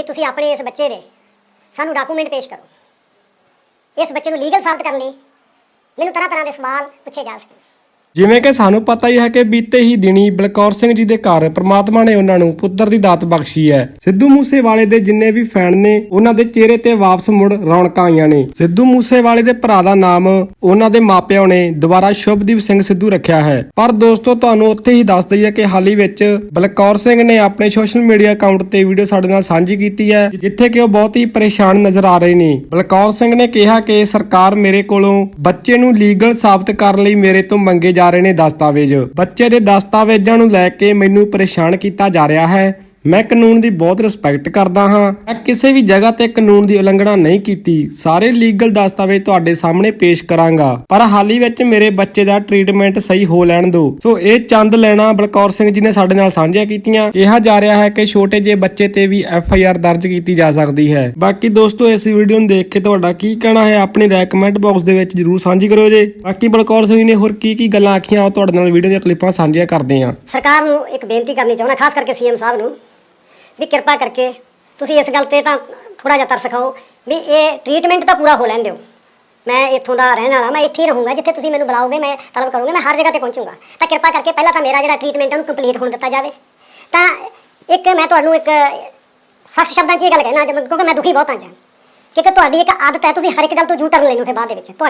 ਵੀ ਤੁਸੀਂ ਆਪਣੇ ਇਸ ਬੱਚੇ ਦੇ ਸਾਨੂੰ ਡਾਕੂਮੈਂਟ ਪੇਸ਼ ਕਰੋ। ਇਸ ਬੱਚੇ ਨੂੰ ਲੀਗਲ ਸਾਬਤ ਕਰਨ ਲਈ ਮੈਨੂੰ ਤਰ੍ਹਾਂ ਤਰ੍ਹਾਂ ਦੇ ਸਵਾਲ ਪੁੱਛੇ ਜਾ ਸਕਣ। ਜਿਵੇਂ ਕਿ ਸਾਨੂੰ ਪਤਾ ਹੀ ਹੈ ਕਿ ਬੀਤੇ ਹੀ ਦਿਨੀ ਬਲਕੌਰ ਸਿੰਘ ਜੀ ਦੇ ਘਰ ਪ੍ਰਮਾਤਮਾ ਨੇ ਉਹਨਾਂ ਨੂੰ ਪੁੱਤਰ ਦੀ ਦਾਤ ਬਖਸ਼ੀ ਹੈ। ਸਿੱਧੂ ਮੂਸੇਵਾਲੇ ਦੇ ਜਿੰਨੇ ਵੀ ਫੈਨ ਨੇ, ਉਹਨਾਂ ਦੇ ਚਿਹਰੇ ਤੇ ਵਾਪਸ ਮੁੜ ਰੌਣਕਾਂ ਆਈਆਂ ਨੇ। ਸਿੱਧੂ ਮੂਸੇਵਾਲੇ ਦੇ ਭਰਾ ਦਾ ਨਾਮ ਉਹਨਾਂ ਦੇ ਮਾਪਿਆਂ ਨੇ ਦੁਬਾਰਾ ਸ਼ੁਭਦੀਪ ਸਿੰਘ ਸਿੱਧੂ ਰੱਖਿਆ ਹੈ। ਪਰ ਦੋਸਤੋ, ਤੁਹਾਨੂੰ ਉੱਥੇ ਹੀ ਦੱਸ ਦਈਏ ਕਿ ਹਾਲ ਹੀ ਵਿੱਚ ਬਲਕੌਰ ਸਿੰਘ ਨੇ ਆਪਣੇ ਸੋਸ਼ਲ ਮੀਡੀਆ ਅਕਾਊਂਟ ਤੇ ਵੀਡੀਓ ਸਾਡੇ ਨਾਲ ਸਾਂਝੀ ਕੀਤੀ ਹੈ, ਜਿੱਥੇ ਕਿ ਉਹ ਬਹੁਤ ਹੀ ਪਰੇਸ਼ਾਨ ਨਜ਼ਰ ਆ ਰਹੇ ਨੇ। ਬਲਕੌਰ ਸਿੰਘ ਨੇ ਕਿਹਾ ਕਿ ਸਰਕਾਰ ਮੇਰੇ ਕੋਲੋਂ ਬੱਚੇ ਨੂੰ ਲੀਗਲ ਸਾਬਤ ਕਰਨ ਲਈ ਮੇਰੇ ਤੋਂ ਮੰਗੇ ਜਾ ਰਹੇ ਨੇ ਦਸਤਾਵੇਜ਼। ਬੱਚੇ ਦੇ ਦਸਤਾਵੇਜ਼ਾਂ ਨੂੰ ਲੈ ਕੇ ਮੈਨੂੰ ਪਰੇਸ਼ਾਨ ਕੀਤਾ ਜਾ ਰਿਹਾ ਹੈ। ਮੈਂ ਕਾਨੂੰਨ ਦੀ ਬਹੁਤ ਰਿਸਪੈਕਟ ਕਰਦਾ ਹਾਂ। ਮੈਂ ਕਿਸੇ ਵੀ ਜਗ੍ਹਾ ਤੇ ਕਾਨੂੰਨ ਦੀ ਉਲੰਘਣਾ ਨਹੀਂ ਕੀਤੀ। ਸਾਰੇ ਲੀਗਲ ਦਸਤਾਵੇਜ਼ ਤੁਹਾਡੇ ਸਾਹਮਣੇ ਪੇਸ਼ ਕਰਾਂਗਾ। ਪਰ ਹਾਲ ਹੀ ਵਿੱਚ ਮੇਰੇ ਬੱਚੇ ਦਾ ਟ੍ਰੀਟਮੈਂਟ ਸਹੀ ਹੋ ਲੈਣ ਦਿਓ। ਸੋ ਇਹ ਚੰਦ ਲੈਣਾ ਬਲਕੌਰ ਸਿੰਘ ਜੀ ਨੇ ਸਾਡੇ ਨਾਲ ਸਾਂਝੀਆਂ ਕੀਤੀਆਂ। ਕਿਹਾ ਜਾ ਰਿਹਾ ਹੈ ਕਿ ਛੋਟੇ ਜਿਹੇ ਬੱਚੇ ਤੇ ਵੀ ਐਫ ਆਈ ਆਰ ਦਰਜ ਕੀਤੀ ਜਾ ਸਕਦੀ ਹੈ। ਬਾਕੀ ਦੋਸਤੋ, ਇਸ ਵੀਡੀਓ ਨੂੰ ਦੇਖ ਕੇ ਤੁਹਾਡਾ ਕੀ ਕਹਿਣਾ ਹੈ ਆਪਣੀ ਰਾਏ ਕਮੈਂਟ ਬਾਕਸ ਦੇ ਵਿੱਚ ਜਰੂਰ ਸਾਂਝੀ ਕਰਿਓ ਜੇ। ਬਾਕੀ ਬਲਕੌਰ ਸਿੰਘ ਜੀ ਨੇ ਹੋਰ ਕੀ ਕੀ ਗੱਲਾਂ ਆਖੀਆਂ, ਉਹ ਤੁਹਾਡੇ ਨਾਲ ਵੀਡੀਓ ਦੀਆਂ ਕਲਿੱਪਾਂ ਸਾਂਝੀਆਂ ਕਰਦੇ ਹਾਂ। ਸਰਕਾਰ ਨੂੰ ਇੱਕ ਬੇਨਤੀ ਕਰਨੀ ਚਾਹੁੰਦਾ, ਖਾਸ ਕਰਕੇ ਸੀਐਮ ਸਾਹਿਬ ਨੂੰ। ਵੀ ਕਿਰਪਾ ਕਰਕੇ ਤੁਸੀਂ ਇਸ ਗੱਲ ਤੇ ਤਾਂ ਥੋੜਾ ਜਿਹਾ ਤਰਸ ਖਾਓ ਵੀ ਇਹ ਟ੍ਰੀਟਮੈਂਟ ਤਾਂ ਪੂਰਾ ਹੋ ਲੈਣ ਦਿਓ ਮੈਂ ਇੱਥੋਂ ਦਾ ਰਹਿਣ ਵਾਲਾ, ਮੈਂ ਇੱਥੇ ਹੀ ਰਹੂੰਗਾ, ਜਿੱਥੇ ਤੁਸੀਂ ਮੈਨੂੰ ਬੁਲਾਓਗੇ, ਮੈਂ ਤਲਬ ਕਰੂੰਗਾ, ਮੈਂ ਹਰ ਜਗ੍ਹਾ ਤੇ ਪਹੁੰਚੂੰਗਾ। ਤਾਂ ਕਿਰਪਾ ਕਰਕੇ ਪਹਿਲਾਂ ਤਾਂ ਮੇਰਾ ਜਿਹੜਾ ਟ੍ਰੀਟਮੈਂਟ ਹੈ ਉਹਨੂੰ ਕੰਪਲੀਟ ਹੋਣ ਦਿੱਤਾ ਜਾਵੇ। ਤਾਂ ਇੱਕ ਮੈਂ ਤੁਹਾਨੂੰ ਇੱਕ ਸਖਤ ਸ਼ਬਦਾਂ 'ਚ ਇਹ ਗੱਲ ਕਹਿਣਾ ਕਿਉਂਕਿ ਮੈਂ ਦੁਖੀ ਬਹੁਤ ਹਾਂ, ਜੀ। ਕਿਉਂਕਿ ਤੁਹਾਡੀ ਇੱਕ ਆਦਤ ਹੈ, ਤੁਸੀਂ ਹਰ ਇੱਕ ਗੱਲ ਤੋਂ ਜੂ ਟਰਨ ਲੈਣੋ ਫਿਰ ਬਾਅਦ ਦੇ ਵਿੱਚ। ਤੁਹਾਡੀ